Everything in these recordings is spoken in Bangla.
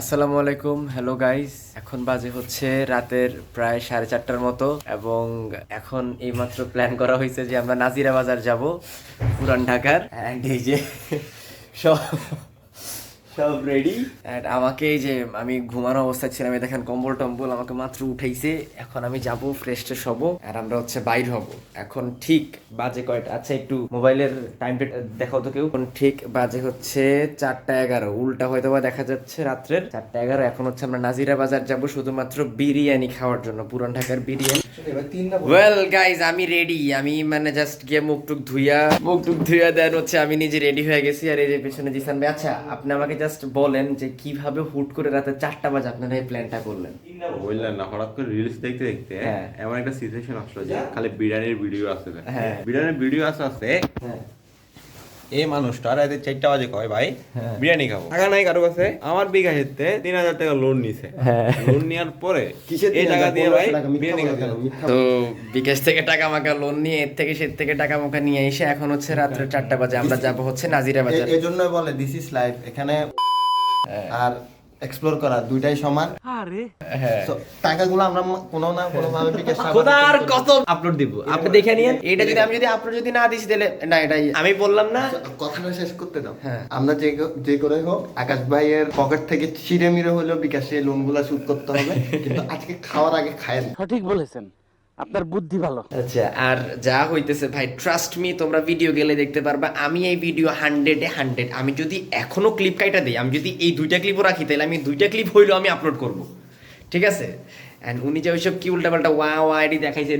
আসসালামু আলাইকুম, হ্যালো গাইস। এখন বাজে হচ্ছে রাতের প্রায় সাড়ে চারটার মতো এবং এখন এইমাত্র প্ল্যান করা হয়েছে যে আমরা নাজিরা বাজার যাব, পুরান ঢাকার। অ্যান্ড এই যে সব সব রেডি অ্যান্ড আমাকে এই যে আমি ঘুমানো অবস্থায় ছিলাম দেখেন কম্বল টম্বল আমাকে মাত্র উঠাইছে। এখন আমি যাব ফ্রেশ ট্রেশ হব আর আমরা হচ্ছে বাইর হব। এখন ঠিক বাজে কয়টা? আচ্ছা একটু মোবাইলের টাইমটা দেখাও তো কেউ। এখন ঠিক বাজে হচ্ছে চারটা এগারো। উল্টা হয়তো বা দেখা যাচ্ছে রাত্রের। চারটা এগারো এখন হচ্ছে আমরা নাজিরা বাজার যাব শুধুমাত্র বিরিয়ানি খাওয়ার জন্য পুরান ঢাকার বিরিয়ানি। ওয়েল গাইজ আমি রেডি আমি মানে জাস্ট গিয়ে মুখ টুক ধুইয়া মুখ টুক ধুইয়া দেন হচ্ছে আমি নিজে রেডি হয়ে গেছি। আর এই যে পেছনে জিসান ভাই আচ্ছা আপনি আমাকে জাস্ট বলেন যে কীভাবে হুট করে রাতে চারটা বাজে আপনারা এই প্ল্যানটা করলেন বললেন না হঠাৎ করে রিলস দেখতে দেখতে হ্যাঁ। এমন একটা সিচুয়েশন আসলো যে খালি বিরিয়ানির ভিডিও আসছে হ্যাঁ। বিরিয়ানির ভিডিও আসতে আসতে হ্যাঁ এই মানুষটা রাতে চারটা বাজে কয়? ভাই হ্যাঁ। বিরিয়ানি খাব। টাকা নাই কারও কাছে? আমার বিঘা হেতে তিন হাজার টাকা লোন নিছে। হ্যাঁ। লোন নেওয়ার পরে এই টাকা দিয়ে ভাই বিরিয়ানি খাবে। তো বিকাশ থেকে টাকা মাকা লোন নিয়ে এর থেকে সে থেকে টাকা মাকা নিয়ে এসে এখন হচ্ছে রাত্রে চারটা বাজে আমরা যাব হচ্ছে নাজিরা বাজার। এই জন্য বলে দিস ইজ লাইফ এখানে আর এক্সপ্লোর করা দুইটাই সমান। হ্যাঁ। টাকাগুলো আমরা কোনো না কোনো ভাবে বিকাশ খোদার কত আপলোড দিব? আপনি দেখে নিয়েন। এটা যদি আমি যদি আপলোড যদি না দিছি তাহলে না এটাই আমি বললাম না। কথাটা শেষ করতে দাও। হ্যাঁ। আমরা যে যে করে হোক আকাশ ভাইয়ের পকেট থেকে ছিঁড়ে মিড়ে হলেও বিকাশে লোন শুট শুধ করতে হবে। কিন্তু আজকে খাওয়ার আগে খায়েন সঠিক বলেছেন। আপনার বুদ্ধি ভালো। আচ্ছা আর যা হইতেছে ভাই ট্রাস্ট মি তোমরা ভিডিও গেলে দেখতে পারবা, আমি এই ভিডিও হান্ড্রেডে হান্ড্রেড আমি যদি এখনও ক্লিপ কাইটা দিই, আমি যদি এই দুইটা ক্লিপও রাখি, তাহলে আমি দুইটা ক্লিপ হইলেও আমি আপলোড করব। ঠিক আছে? অ্যান্ড উনি যে ওইসব কি উল্টাপাল্টা ওয়া ওয়া আইডি দেখাইছে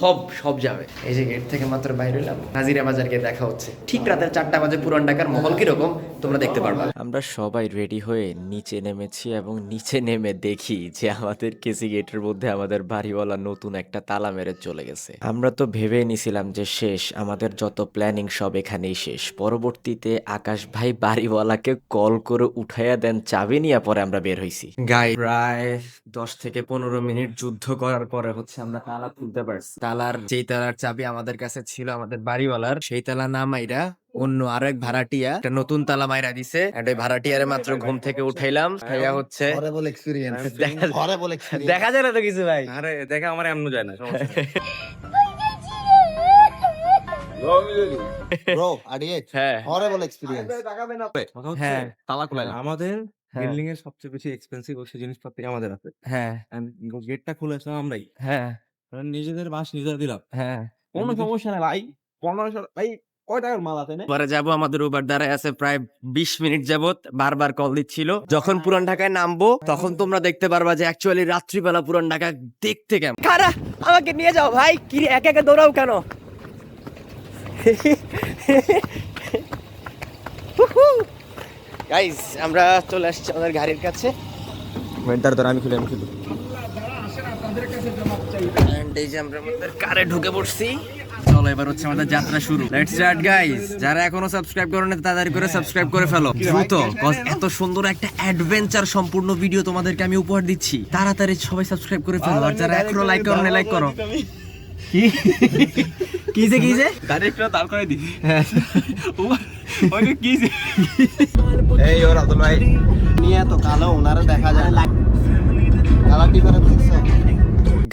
সব সব যাবে। এই যে গেট থেকে মাত্র বাইরে হলাম নাজিরা বাজার গিয়ে দেখা হচ্ছে। ঠিক রাতের চারটা বাজে পুরান ঢাকার মহল কীরকম? তোমরা দেখতে পারবা। আমরা সবাই রেডি হয়ে নিচে নেমেছি এবং নিচে নেমে দেখি যে আমাদের কেসি গেটের মধ্যে আমাদের বাড়িওয়ালা নতুন একটা তালা মেরে চলে গেছে। আমরা তো ভেবেই নিছিলাম যে শেষ আমাদের যত প্ল্যানিং সব এখানেই শেষ। পরবর্তীতে আকাশ ভাই বাড়িওয়ালাকে কল করে উঠাইয়া দেন চাবি নিয়ে পরে আমরা বের হইছি। গাই প্রায় দশ থেকে পনেরো মিনিট যুদ্ধ করার পরে হচ্ছে আমরা তালা খুলতে পারছি। তালার যেই তালার চাবি আমাদের কাছে ছিল আমাদের বাড়িওয়ালার সেই তালা না মাইরা অন্য আরও এক ভাড়াটিয়া একটা নতুন তালা মাইরা দিছে। and ওই ভাড়াটিয়ারে মাত্র ঘুম থেকে উঠাইলাম খাইয়া হচ্ছে। হরেবল এক্সপেরিয়েন্স দেখা- হরেবল এক্সপেরিয়েন্স দেখা যায় না তো কিছু ভাই। আরে দেখা আমার এমন যায় না হ্যাঁ। হ্যাঁ। তালা খুলে আমাদের হ্যাঁ। বিল্ডিং এর সবচেয়ে বেশি এক্সপেন্সিভ হচ্ছে জিনিসপত্র আমাদের আছে হ্যাঁ। গেটটা খুলেছিলাম আমরাই। হ্যাঁ। নিজেদের বাস নিজেরা দিলাম। হ্যাঁ। কোনো সমস্যা নাই ভাই। পনেরোশো ভাই কয় টাকার মাল আছে না পরে যাব আমাদের উবার দ্বারাই আছে প্রায় বিশ মিনিট যাবত বারবার কল দিচ্ছিল। যখন পুরান ঢাকায় নামবো তখন তোমরা দেখতে পারবা যে অ্যাকচুয়ালি রাত্রিবেলা পুরান ঢাকা দেখতে কেমন। কারা আমাকে নিয়ে যাও ভাই। কি রে, একা একা দৌড়াও কেন? গাইস আমরা চলে আসছি আমাদের গাড়ির কাছে। আমি খুলে আমি খুলি। And এই যে আমরা আমাদের কারে ঢুকে পড়ছি। চলো এবার হচ্ছে আমাদের যাত্রা শুরু। লেটস স্টার্ট গাইস যারা এখনও সাবস্ক্রাইব করেন তাড়াতাড়ি করে সাবস্ক্রাইব করে ফেলো। দ্রুত cause এত সুন্দর একটা অ্যাডভেঞ্চার সম্পূর্ণ ভিডিও তোমাদেরকে আমি উপহার দিচ্ছি। তাড়াতাড়ি সবাই সাবস্ক্রাইব করে ফেলো। আর যারা এখনও লাইক করো না লাইক করো। কি? দাঁড় করে ওকে কি এই ওর আদল ভাই নিয়ে এত কালো ওনারা দেখা যায়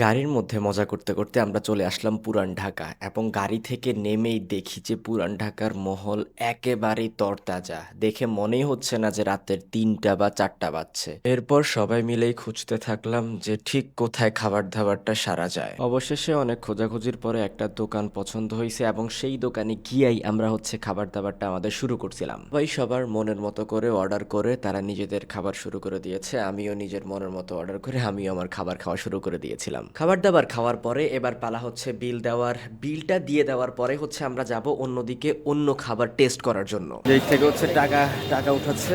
গাড়ির মধ্যে মজা করতে করতে আমরা চলে আসলাম পুরান ঢাকা এবং গাড়ি থেকে নেমেই দেখি যে পুরান ঢাকার মহল একেবারেই তরতাজা। দেখে মনেই হচ্ছে না যে রাতের তিনটা বা চারটা বাজছে। এরপর সবাই মিলেই খুঁজতে থাকলাম যে ঠিক কোথায় খাবার দাবারটা সারা যায়। অবশেষে অনেক খোঁজাখুঁজির পরে একটা দোকান পছন্দ হয়েছে এবং সেই দোকানে গিয়েই আমরা হচ্ছে খাবার দাবারটা আমাদের শুরু করছিলাম। ভাই সবার মনের মতো করে অর্ডার করে তারা নিজেদের খাবার শুরু করে দিয়েছে, আমিও নিজের মনের মতো অর্ডার করে আমিও আমার খাবার খাওয়া শুরু করে দিয়েছিলাম। খাবার দাবার খাওয়ার পরে এবার পালা হচ্ছে বিল দেওয়ার বিলটা দিয়ে দেওয়ার পরে হচ্ছে আমরা যাব অন্যদিকে অন্য খাবার টেস্ট করার জন্য। যেই থেকে হচ্ছে টাকা টাকা উঠাচ্ছে।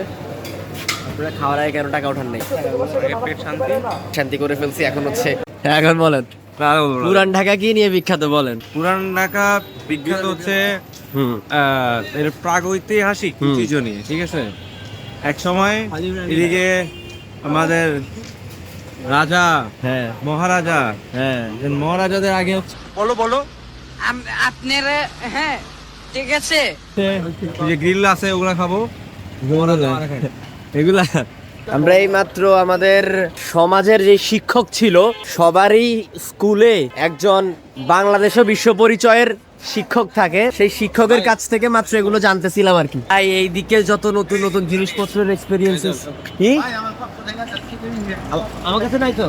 আপনারা খাওয়ার আগে কেন টাকা নেই? শান্তি শান্তি করে ফেলছি এখন হচ্ছে এখন বলেন। পুরান ঢাকা কি নিয়ে বিখ্যাত বলেন? পুরান ঢাকা বিখ্যাত হচ্ছে আহ, এর প্রাগৈতিহাসিক। ঐতিহ্য নিয়ে ঠিক আছে? এক সময় এদিকে আমাদের রাজা। হ্যাঁ। মহারাজা। হ্যাঁ। মহারাজাদের আগে বলো বলো। আপনারা হ্যাঁ ঠিক আছে। যে গ্রিল আছে ওগুলা খাব। এগুলা আমরা এই মাত্র আমাদের সমাজের যে শিক্ষক ছিল সবারই স্কুলে একজন বাংলাদেশ ও বিশ্ব পরিচয়ের শিক্ষক থাকে। সেই শিক্ষকের কাছ থেকে মাত্র এগুলো জানতেছিলাম আর কি। তাই এই দিকে যত নতুন নতুন জিনিসপত্রের এক্সপেরিয়েন্সেস কি? আমার কাছে নাই তো।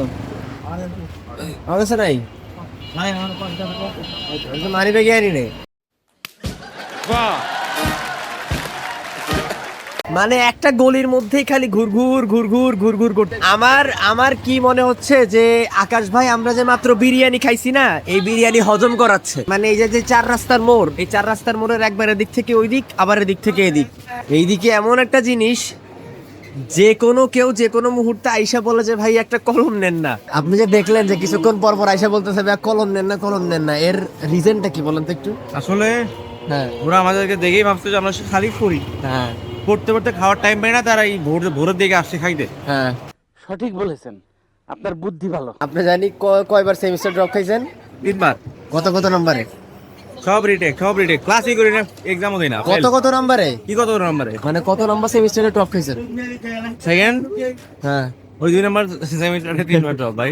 আমার কাছে নাই? মানি ব্যাগে আনি নেই। মানে একটা গলির মধ্যেই খালি ঘুরঘুর ঘুরঘুর ঘুরঘুর করতে আমার আমার কি মনে হচ্ছে যে আকাশ ভাই আমরা যে মাত্র বিরিয়ানি খাইছি না এই বিরিয়ানি হজম করাচ্ছে। মানে এই যে যে চার রাস্তার মোড় এই চার রাস্তার মোড়ের একবার এদিক থেকে ওই দিক আবার এদিক থেকে এদিক। এইদিকে এমন একটা জিনিস যে কোনো কেউ যে কোনো মুহূর্তে আইসা বলে যে ভাই একটা কলম নেন না। আপনি যে দেখলেন যে কিছুক্ষণ পর পর আইসা বলতেছে ভাই কলম নেন না কলম নেন না। এর রিজনটা কি বলেন তো একটু? আসলে হ্যাঁ। ওরা আমাদেরকে দেখেই ভাবছে যে আমরা খালি করি হ্যাঁ। পড়তে পড়তে খাওয়ার টাইম পাই না তারা এই ভোর ভোরের দিকে আসছে খাইতে। হ্যাঁ। সঠিক বলেছেন। আপনার বুদ্ধি ভালো। আপনি জানি ক- কয়বার সেমিস্টার ড্রপ খাইছেন? তিনবার। কত কত নম্বরে? সব রিটেক সব রিটেক ক্লাসই করি না এক্সামও দিই না কত কত নম্বরে কি কত নম্বরে মানে কত নম্বর সেমিস্টারে ড্রপ খাইছেন সেকেন্ড হ্যাঁ। ওই দুই নম্বর সেমিস্টারে তিনবার ড্রপ ভাই।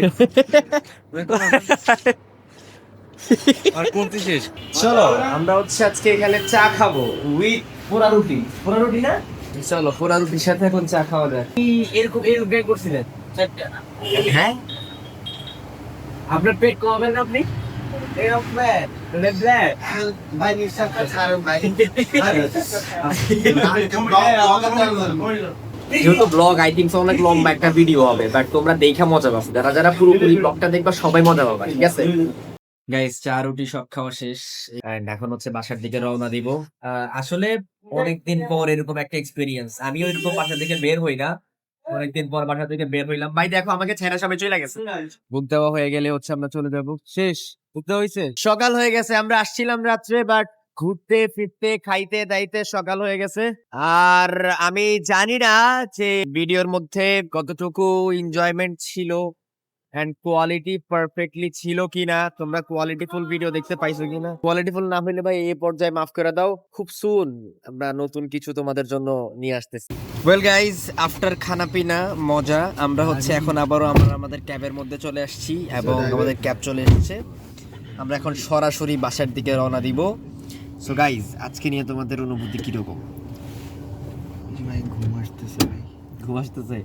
আর কোনটি শেষ? চলো আমরা হচ্ছে আজকে এখানে চা খাব উইথ পোড়া রুটি। পোড়া রুটি না? চলো পোড়া রুটির সাথে এখন চা খাওয়া যায় কি এরকম এরকম করছিলেন? হ্যাঁ। আপনার পেট কমাবেন না আপনি? যেহেতু ব্লগ আই থিঙ্ক অনেক লম্বা একটা ভিডিও হবে বাট তোমরা দেখে মজা পাবে। যারা যারা পুরোপুরি ব্লগটা দেখবা সবাই মজা পাবে ঠিক আছে? গাইস চা রুটি সব খাওয়া শেষ। এন্ড এখন হচ্ছে বাসার দিকে রওনা দিব। আহ, আসলে অনেকদিন পর এরকম একটা এক্সপিরিয়েন্স আমিও এরকম বাসা থেকে বের হই না। অনেকদিন পর বাসা থেকে বের হইলাম। ভাই দেখো আমাকে ছেড়া সবাই চলে গেছে। বুক দেওয়া হয়ে গেলে হচ্ছে আমরা চলে যাব। শেষ। হয়েছে সকাল হয়ে গেছে আমরা আসছিলাম রাত্রে বাট ঘুরতে ফিরতে খাইতে দাইতে সকাল হয়ে গেছে। আর আমি জানি না যে ভিডিওর মধ্যে কতটুকু এনজয়মেন্ট ছিল এন্ড কোয়ালিটি পারফেক্টলি ছিল কিনা। তোমরা কোয়ালিটিফুল ভিডিও দেখতে পাইছো কিনা? কোয়ালিটিফুল না হলে ভাই এই পর্যায়ে মাফ করে দাও। খুব সুন আমরা নতুন কিছু তোমাদের জন্য নিয়ে আসতেছি। ওয়েল গাইজ আফটার খানা পিনা মজা। আমরা হচ্ছে এখন আবারও আমরা আমাদের ক্যাবের মধ্যে চলে আসছি এবং আমাদের ক্যাব চলে এসেছে। আমরা এখন সরাসরি বাসার দিকে রওনা দিব। সো গাইজ আজকে নিয়ে তোমাদের অনুভূতি কীরকম? ভাই ঘুম আসতেছে ভাই। ঘুম আসতেছে?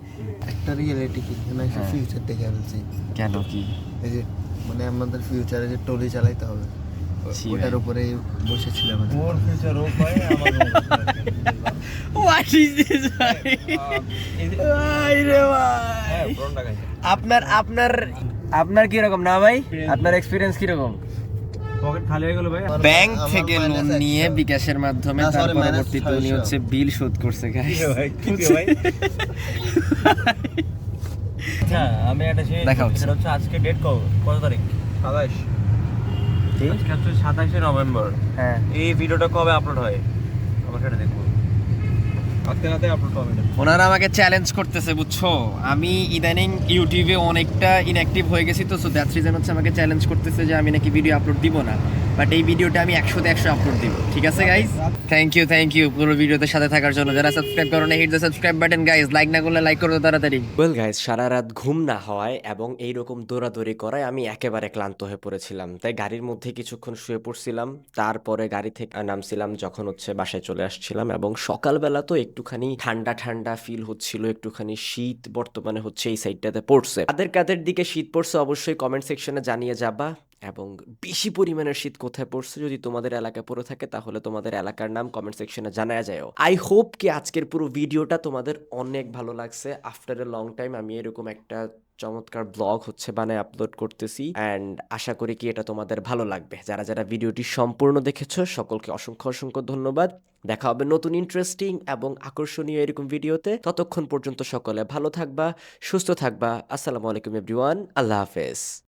একটা রিয়েলিটি কি? না হ্যাঁ। ফিউচার দেখে ফেলছি। কেন কি? এই যে মানে আমাদের ফিউচারে যে টলি চালাইতে হবে ওটার উপরে বসেছিলাম। ওর ফিউচার ও পায় আমার হোয়াট ইজ দিস ভাই? ভাই। রে ভাই আপনার আপনার আপনার কি রকম না ভাই? আপনার এক্সপিরিয়েন্স কি রকম? পকেট খালি হয়ে গেল ভাই। ব্যাংক আমার থেকে লোন নিয়ে বিকাশের মাধ্যমে তার পরবর্তীতে উনি হচ্ছে বিল শোধ করছে গাইস আচ্ছা আমি একটা দেখা হচ্ছে। সেটা হচ্ছে আজকে ডেট কত কত তারিখ? সাতাশ। আজকে হচ্ছে সাতাশে নভেম্বর। হ্যাঁ। এই ভিডিওটা কবে আপলোড হয়? আমরা সেটা দেখব আজকে রাতে আপলোড হবে এটা। ওনারা আমাকে চ্যালেঞ্জ করতেছে, বুঝছ? আমি ইদানিং ইউটিউবে অনেকটা ইনঅ্যাক্টিভ হয়ে গেছি তো সো দ্যাটস রিজন হচ্ছে আমাকে চ্যালেঞ্জ করতেছে যে আমি নাকি ভিডিও আপলোড দিব না। বাট এই ভিডিওটা আমি একশোতে একশো আপলোড দিব। ঠিক আছে guys thank you thank you পুরো ভিডিওতে সাথে থাকার জন্য। যারা সাবস্ক্রাইব করো না hit the subscribe button guys like না করলে লাইক করো তাড়াতাড়ি। ওয়েল গাইজ সারা রাত ঘুম না হওয়ায় এবং এই রকম দৌড়াদৌড়ি করায় আমি একেবারে ক্লান্ত হয়ে পড়েছিলাম। তাই গাড়ির মধ্যে কিছুক্ষণ শুয়ে পড়ছিলাম। তারপরে গাড়ি থেকে নামছিলাম যখন হচ্ছে বাসায় চলে আসছিলাম এবং সকালবেলা তো একটুখানি ঠান্ডা ঠান্ডা ফিল হচ্ছিল, একটুখানি শীত বর্তমানে হচ্ছে এই সাইডটাতে পড়ছে। কাদের কাদের দিকে শীত পড়ছে অবশ্যই কমেন্ট সেকশনে জানিয়ে যাবা। এবং বেশি পরিমাণের শীত কোথায় পড়ছে যদি তোমাদের এলাকায় পড়ে থাকে, তাহলে তোমাদের এলাকার নাম কমেন্ট সেকশনে জানা যায় আই হোপ কি আজকের পুরো ভিডিওটা তোমাদের অনেক ভালো লাগছে। আফটার এ লং টাইম আমি এরকম একটা চমৎকার ব্লগ হচ্ছে বানায় আপলোড করতেছি অ্যান্ড আশা করি কি এটা তোমাদের ভালো লাগবে। যারা যারা ভিডিওটি সম্পূর্ণ দেখেছ, সকলকে অসংখ্য অসংখ্য ধন্যবাদ। দেখা হবে নতুন ইন্টারেস্টিং এবং আকর্ষণীয় এরকম ভিডিওতে ততক্ষণ পর্যন্ত সকলে ভালো থাকবা, সুস্থ থাকবা। আসসালামু আলাইকুম এভরিওয়ান আল্লাহ হাফেজ।